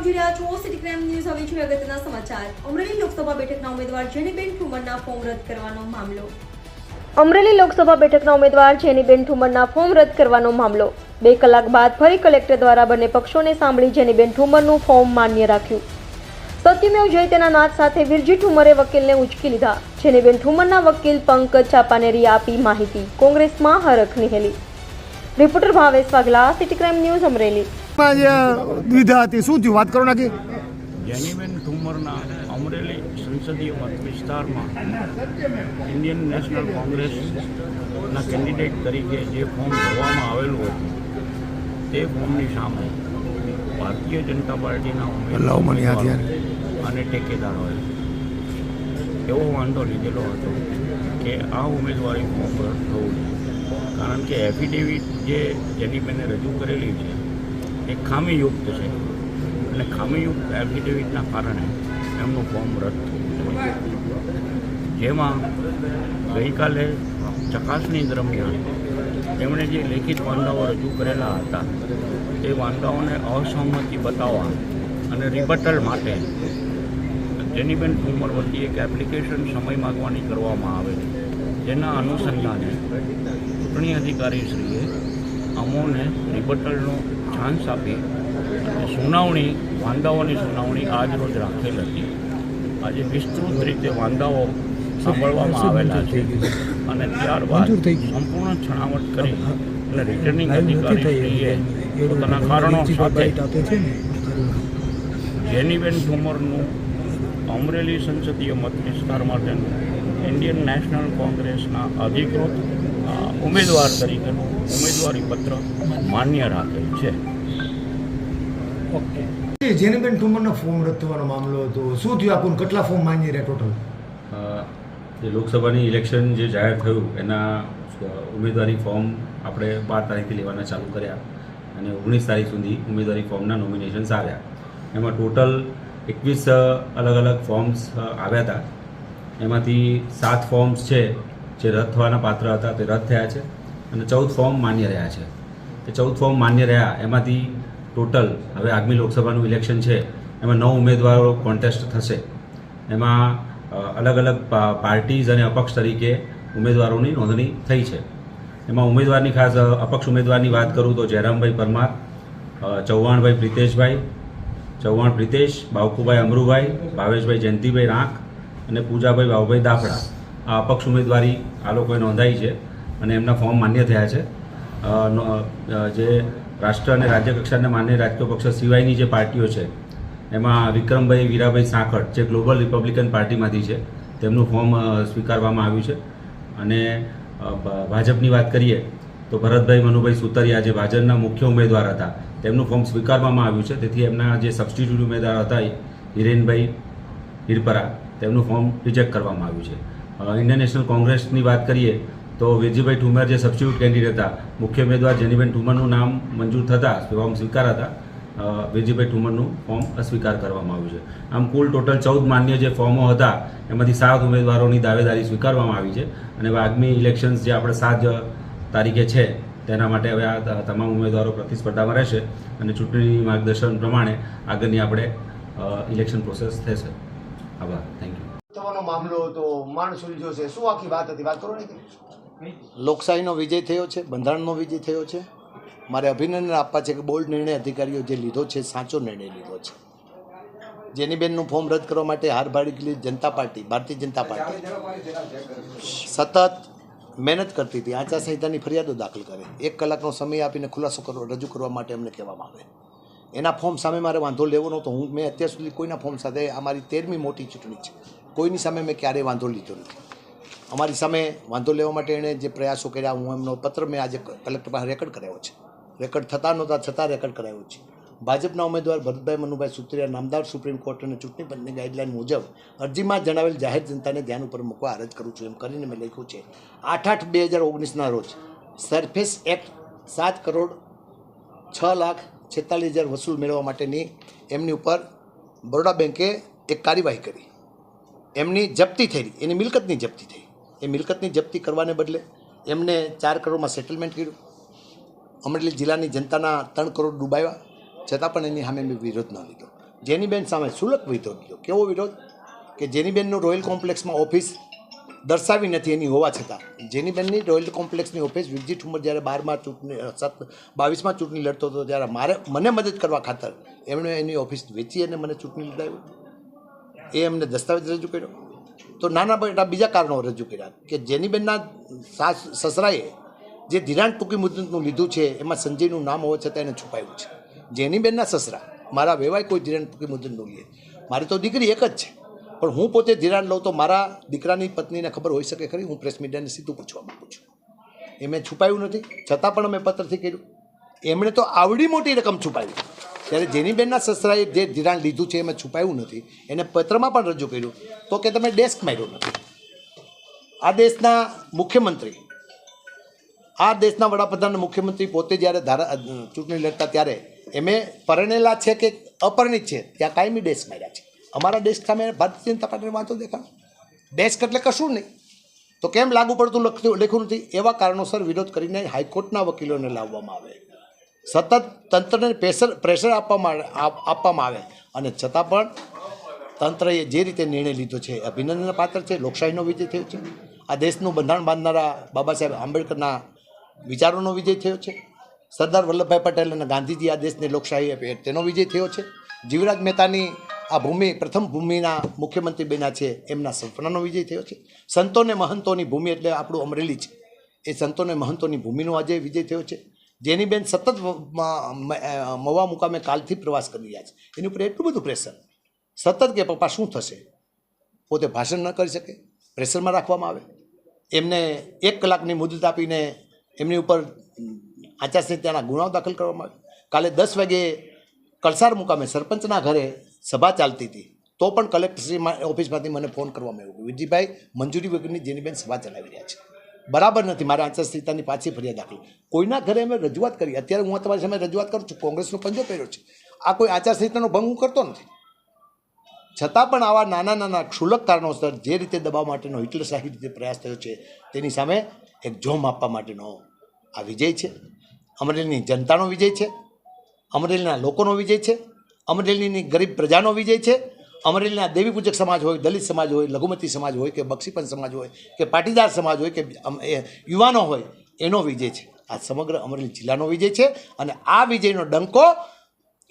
આપ અમરેલી લોકસભા બેઠકના ઉમેદવાર જેનીબેન ઠુમરના ફોર્મ રદ કરવાનો મામલો. અમરેલી લોકસભા બેઠકના ઉમેદવાર જેનીબેન ઠુમરના ફોર્મ રદ કરવાનો મામલો. બે કલાક બાદ ફરી કલેક્ટર દ્વારા બંને પક્ષોને સાંભળી જેનીબેન ઠુમરનું ફોર્મ માન્ય રાખ્યું. સત્યમેવ જયતેના નાદ સાથે વિરજી ઠુમરે વકીલને ઉચકી લીધા. જેનીબેન ઠુમરના વકીલ પંકજ ચાપાનેરી આપી માહિતી. કોંગ્રેસમાં હરખ નિહેલી. Reporter Bhavesh Waghela, city crime news Amreli. માં જે દ્વિધા હતી શું થયું? વાત કરો નાખી જેનીબેન ઠુમરના અમરેલી સંસદીય મત વિસ્તારમાં ઇન્ડિયન નેશનલ કોંગ્રેસના કેન્ડિડેટ તરીકે જે ફોર્મ ભરવામાં આવેલું હતું તે ફોર્મની સામે ભારતીય જનતા પાર્ટીના ઉમેદવાર અને ટેકેદારોએ એવો વાંધો લીધેલો હતો કે આ ઉમેદવારી ફોર્મ રદ થવું કારણ કે એફિડેવિટ જે જેનીબેને રજૂ કરેલી છે એ ખામીયુક્ત છે. અને ખામીયુક્ત એફિડેવિટના કારણે એમનું ફોર્મ રદ થયું. જેમાં ગઈકાલે ચકાસણી દરમિયાન તેમણે જે લેખિત વાંધાઓ રજૂ કરેલા હતા, તે વાંધાઓને અસહમતિ બતાવવા અને રિબટલ માટે જેનીબેન ઠુમર વતી એક એપ્લિકેશન સમય માગવાની કરવામાં આવે છે. જેના અનુસંધાને ચૂંટણી અધિકારીશ્રીએ અમોને રિબટલનો ચાન્સ આપી. અને સુનાવણી વાંદાઓની સુનાવણી આજ રોજ રાખેલ હતી. આજે વિસ્તૃત રીતે વાંદાઓ સાંભળવામાં આવેલા છે. અને ત્યારબાદ સંપૂર્ણ છણાવટ કરી અને રિટર્નિંગ અધિકારીશ્રીએ પોતાના કારણો સાથે જેનીબેન ઠુમરનું અમરેલી સંસદીય મત વિસ્તાર માટેનું ઇન્ડિયન નેશનલ કોંગ્રેસના અધિકૃત ઉમેદવાર તરીકેનું ઉમેદવારી પત્ર માન્ય રાખેલ છે. જેનીબેન ઠુમરનો ફોર્મ રદ થવાનો મામલો હતો. શું થયું? આખું કેટલા ફોર્મ માન્ય રહ્યા ટોટલ? જે લોકસભાની ઇલેક્શન જે જાહેર થયું એના ઉમેદવારી ફોર્મ આપણે બાર તારીખથી લેવાના ચાલુ કર્યા અને ઓગણીસ તારીખ સુધી ઉમેદવારી ફોર્મના નોમિનેશન્સ આવ્યા. એમાં ટોટલ એકવીસ અલગ અલગ ફોર્મ્સ આવ્યા હતા. એમાંથી સાત ફોર્મ્સ છે જે રદ થવાના પાત્ર હતા તે રદ થયા છે અને ચૌદ ફોર્મ માન્ય રહ્યા છે. તે ચૌદ ફોર્મ માન્ય રહ્યા, એમાંથી ટોટલ હવે આગામી લોકસભાનું ઇલેક્શન છે, એમાં નવ ઉમેદવારો કોન્ટેસ્ટ થશે. એમાં અલગ અલગ પાર્ટીઝ અને અપક્ષ તરીકે ઉમેદવારોની નોંધણી થઈ છે. એમાં ઉમેદવારની ખાસ અપક્ષ ઉમેદવારની વાત કરું તો જયરામભાઈ પરમાર ચૌહાણભાઈ પ્રિતેશભાઈ, ચૌહાણ પ્રિતેશ બાવકુભાઈ અમરુભાઈ, ભાવેશભાઈ જયંતિભાઈ રાંક અને પૂજાભાઈ બાબુભાઈ દાફડા. અપક્ષ ઉમેદવારી આ લોકોએ નોંધાઈ છે અને એમના ફોર્મ માન્ય થયા છે. જે રાષ્ટ્ર અને રાજ્ય કક્ષાને માન્ય રાજકીય પક્ષ સિવાયની જે પાર્ટીઓ છે, એમાં વિક્રમભાઈ, વીરાભાઈ સાંકળ, જે ગ્લોબલ રિપબ્લિકન પાર્ટીમાંથી છે, તેમનું ફોર્મ સ્વીકારવામાં આવ્યું છે. અને ભાજપની વાત કરીએ, તો ભરતભાઈ, મનુભાઈ સુતરિયા જે ભાજપના મુખ્ય ઉમેદવાર હતા, તેમનું ફોર્મ સ્વીકારવામાં આવ્યું છે. તેથી એમના જે સબસ્ટિટ્યૂટ ઉમેદવાર હતા, હિરેનભાઈ હિરપરા, તેમનું ફોર્મ રિજેક્ટ કરવામાં આવ્યું છે. ઇન્ડિયન નેશનલ કોંગ્રેસની વાત કરીએ, તો વિરજીભાઈ ઠુમર જે સબસ્ટિટ્યૂટ કેન્ડિડેટ હતા, મુખ્ય ઉમેદવાર જેનીબેન ઠુમરનું નામ મંજૂર થતાં ફોર્મ સ્વીકારાતા હતા. વિરજીભાઈ ઠુમરનું ફોર્મ અસ્વીકાર કરવામાં આવ્યું છે. આમ કુલ ટોટલ ચૌદ માન્ય જે ફોર્મો હતા, એમાંથી સાત ઉમેદવારોની દાવેદારી સ્વીકારવામાં આવી છે. અને આગામી ઇલેક્શન્સ જે આપણે સાત તારીખે છે, તેના માટે હવે આ તમામ ઉમેદવારો પ્રતિસ્પર્ધામાં રહેશે અને ચૂંટણી માર્ગદર્શન પ્રમાણે આગળની આપણે ઇલેક્શન પ્રોસેસ થશે. આભાર. થેન્ક મામલો હતો માણ સુલझ્યો છે. શું આખી વાત હતી? વાત કરો ને લોકશાહીનો વિજય થયો છે, બંધારણનો વિજય થયો છે. મારે અભિનંદન આપવા છે કે બોલ્ડ નિર્ણય અધિકારીઓ જે લીધો છે, સાચો નિર્ણય લીધો છે. જેનીબેનનું ફોર્મ રદ કરવા માટે હાર ભાડી જનતા પાર્ટી, ભારતીય જનતા પાર્ટી. સતત મહેનત કરતી હતી. આચારસંહિતાની ફરિયાદો દાખલ કરે. એક કલાકનો સમય આપીને ખુલાસો કરવો રજૂ કરવા માટે અમને કહેવામાં આવે. એના ફોર્મ સામે મારે વાંધો લેવો નહોતો. હું, મેં અત્યાર સુધી કોઈના ફોર્મ સાથે આ મારી તેરમી મોટી ચૂંટણી છે. કોઈની સામે મેં ક્યારેય વાંધો લીધો નથી. અમારી સામે વાંધો લેવા માટે એણે જે પ્રયાસો કર્યા, હું એમનો પત્ર મેં આજે કલેક્ટર પાસે રેકર્ડ કરાવ્યો છે. રેકર્ડ થતા નહોતા, છતાં રેકર્ડ કરાવ્યો છે. ભાજપના ઉમેદવાર ભરતભાઈ મનુભાઈ સુત્રિયા નામદાર સુપ્રીમ કોર્ટ અને ચૂંટણી પંચની ગાઈડલાઈન મુજબ અરજીમાં જણાવેલ જાહેર જનતાને ધ્યાન ઉપર મૂકવા અરજ કરું છું એમ કરીને મેં લખ્યું છે. આઠ આઠ બે હજાર ઓગણીસના રોજ સરફેસ એક્ટ સાત કરોડ છ લાખ છેતાલીસ હજાર વસૂલ મેળવવા માટેની એમની ઉપર બરોડા બેંકે એક કાર્યવાહી કરી. એમની જપ્તી થઈ. એની મિલકતની જપ્તી થઈ. એ મિલકતની જપ્તી કરવાને બદલે એમને ચાર કરોડમાં સેટલમેન્ટ કર્યું. અમરેલી જિલ્લાની જનતાના ત્રણ કરોડ ડૂબાવ્યા. છતાં પણ એની સામે વિરોધ ન લીધો. જેનીબેન સામે સુલક વિરોધ લીધો કેવો વિરોધ? કે જેનીબેનનું રોયલ કોમ્પ્લેક્સમાં ઓફિસ દર્શાવી નથી એની હોવા છતાં. જેનીબેનની રોયલ કોમ્પ્લેક્સની ઓફિસ વિરજી ઠુમર જ્યારે બારમાં ચૂંટણી સત, બાવીસમાં ચૂંટણી લડતો હતો ત્યારે મારે, મને મદદ કરવા ખાતર એમણે એની ઓફિસ વેચી અને મને ચૂંટણી લડાવી. એ એમને દસ્તાવેજ રજૂ કર્યો. તો નાના બેટા બીજા કારણો રજૂ કર્યા કે જેનીબેનના સાસ સસરાએ જે ધિરાણ ટૂંકી મુદતનું લીધું છે, એમાં સંજયનું નામ હોવા છતાં એને છુપાયું છે. જેનીબેનના સસરા, મારા વેવાય કોઈ ધિરાણ ટૂંકી મુદતનું લે. મારી તો દીકરી એક જ છે. પણ હું પોતે ધિરાણ લઉં તો મારા દીકરાની પત્નીને ખબર હોઈ શકે ખરી? હું પ્રેસ મીડિયાને સીધું પૂછવા માગું છું. એ મેં છુપાયું નથી. છતાં પણ અમે પત્રથી કર્યું. એમણે તો આવડી મોટી રકમ છુપાવી. ત્યારે જેનીબેનના સસરાએ જે ધિરાણ લીધું છે એમાં છુપાયું નથી, એને પત્રમાં પણ રજૂ કર્યું, તો કે તમે ડેસ્ક માર્યો નથી. આ દેશના મુખ્યમંત્રી, આ દેશના વડાપ્રધાન મુખ્યમંત્રી પોતે જ્યારે ધારા ચૂંટણી લડતા ત્યારે એમે પરણેલા છે કે અપરણિત છે, ત્યાં કાયમી ડેસ્ક માર્યા છે. અમારા ડેસ્ક સામે ભારતીય જનતા પાર્ટીને વાંધો દેખાડો ડેસ્ક એટલે કશું નહીં. તો કેમ લાગુ પડતું લખતું લખ્યું નથી? એવા કારણોસર વિરોધ કરીને હાઈકોર્ટના વકીલોને લાવવામાં આવે. સતત તંત્રને પ્રેશર પ્રેશર આપવામાં આપવામાં આવે. અને છતાં પણ તંત્રએ જે રીતે નિર્ણય લીધો છે એ અભિનંદનના પાત્ર છે, લોકશાહીનો વિજય થયો છે. આ દેશનું બંધારણ બાંધનારા બાબા સાહેબ આંબેડકરના વિચારોનો વિજય થયો છે. સરદાર વલ્લભભાઈ પટેલ અને ગાંધીજી આ દેશની લોકશાહી આપી તેનો વિજય થયો છે. જીવરાજ મહેતાની આ ભૂમિ, પ્રથમ ભૂમિના મુખ્યમંત્રી બન્યા છે, એમના સપનાનો વિજય થયો છે. સંતોને મહંતોની ભૂમિ એટલે આપણું અમરેલી છે. એ સંતોને મહંતોની ભૂમિનો આજે વિજય થયો છે. જેની બેન સતત મવા મુકામે કાલથી પ્રવાસ કરી રહ્યા છે. એની ઉપર એટલું બધું પ્રેશર સતત કે પપ્પા, શું થશે? પોતે ભાષણ ન કરી શકે. પ્રેશરમાં રાખવામાં આવે. એમને એક કલાકની મુદત આપીને એમની ઉપર આચારસંહિતાના ગુનાઓ દાખલ કરવામાં આવે. કાલે દસ વાગે કલસાર મુકામે સરપંચના ઘરે સભા ચાલતી હતી. તો પણ કલેક્ટરશ્રી ઓફિસમાંથી મને ફોન કરવામાં આવ્યો. વિજયભાઈ મંજૂરી વગરની જેની બેન સભા ચલાવી રહ્યા છે. બરાબર નથી. મારા આચારસંહિતાની પાછી ફરિયાદ દાખલ કોઈના ઘરે અમે રજૂઆત કરી. અત્યારે હું તમારી સામે રજૂઆત કરું છું. કોંગ્રેસનો પંજો પહેર્યો છે. આ કોઈ આચારસંહિતાનો ભંગ હું કરતો નથી. છતાં પણ આવા નાના નાના ક્ષુલક કારણોસર જે રીતે દબાવ માટેનો હિટલરશાહી રીતે પ્રયાસ થયો છે, તેની સામે એક જોમ આપવા માટેનો આ વિજય છે. અમરેલીની જનતાનો વિજય છે. અમરેલીના લોકોનો વિજય છે. અમરેલીની ગરીબ પ્રજાનો વિજય છે. અમરેલીના દેવી પૂજક સમાજ હોય, દલિત સમાજ હોય, લઘુમતી સમાજ હોય, કે બક્ષીપન સમાજ હોય, કે પાટીદાર સમાજ હોય, કે યુવાનો હોય, એનો વિજય છે. આ સમગ્ર અમરેલી જિલ્લાનો વિજય છે અને આ વિજયનો ડંકો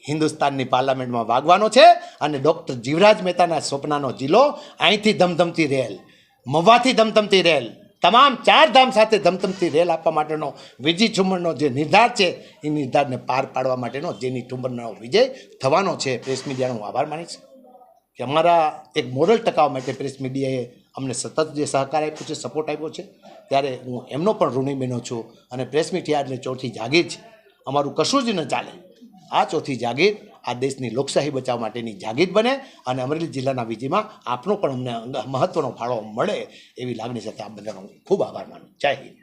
હિન્દુસ્તાનની પાર્લામેન્ટમાં વાગવાનો છે અને ડૉક્ટર જીવરાજ મહેતાના સ્વપ્નાનો જિલ્લો અહીંથી ધમધમતી રેલ મવાથી ધમધમતી રેલ, તમામ ચાર ધામ સાથે ધમધમતી રેલ આપવા માટેનો વિજય ઠુમરનો જે નિર્ધાર છે, એ નિર્ધારને પાર પાડવા માટેનો જેની ઠુમરનો વિજય થવાનો છે. પ્રેસ મીડિયાનો હું આભાર માનીશ કે અમારા એક મોરલ ટકાવવા માટે પ્રેસ મીડિયાએ અમને સતત જે સહકાર આપ્યો છે સપોર્ટ આપ્યો છે, ત્યારે હું એમનો પણ ઋણી બહેનો છું અને પ્રેસ મીડિયા એટલે ચોથી જાગીર છે. અમારું કશું જ ન ચાલે. આ ચોથી જાગીર આ દેશની લોકશાહી બચાવવા માટેની જાગીર બને અને અમરેલી જિલ્લાના વિજયમાં આપનો પણ અમને મહત્ત્વનો ફાળો મળે એવી લાગણી સાથે આ બધાનો ખૂબ આભાર માનું જય હિન્દ.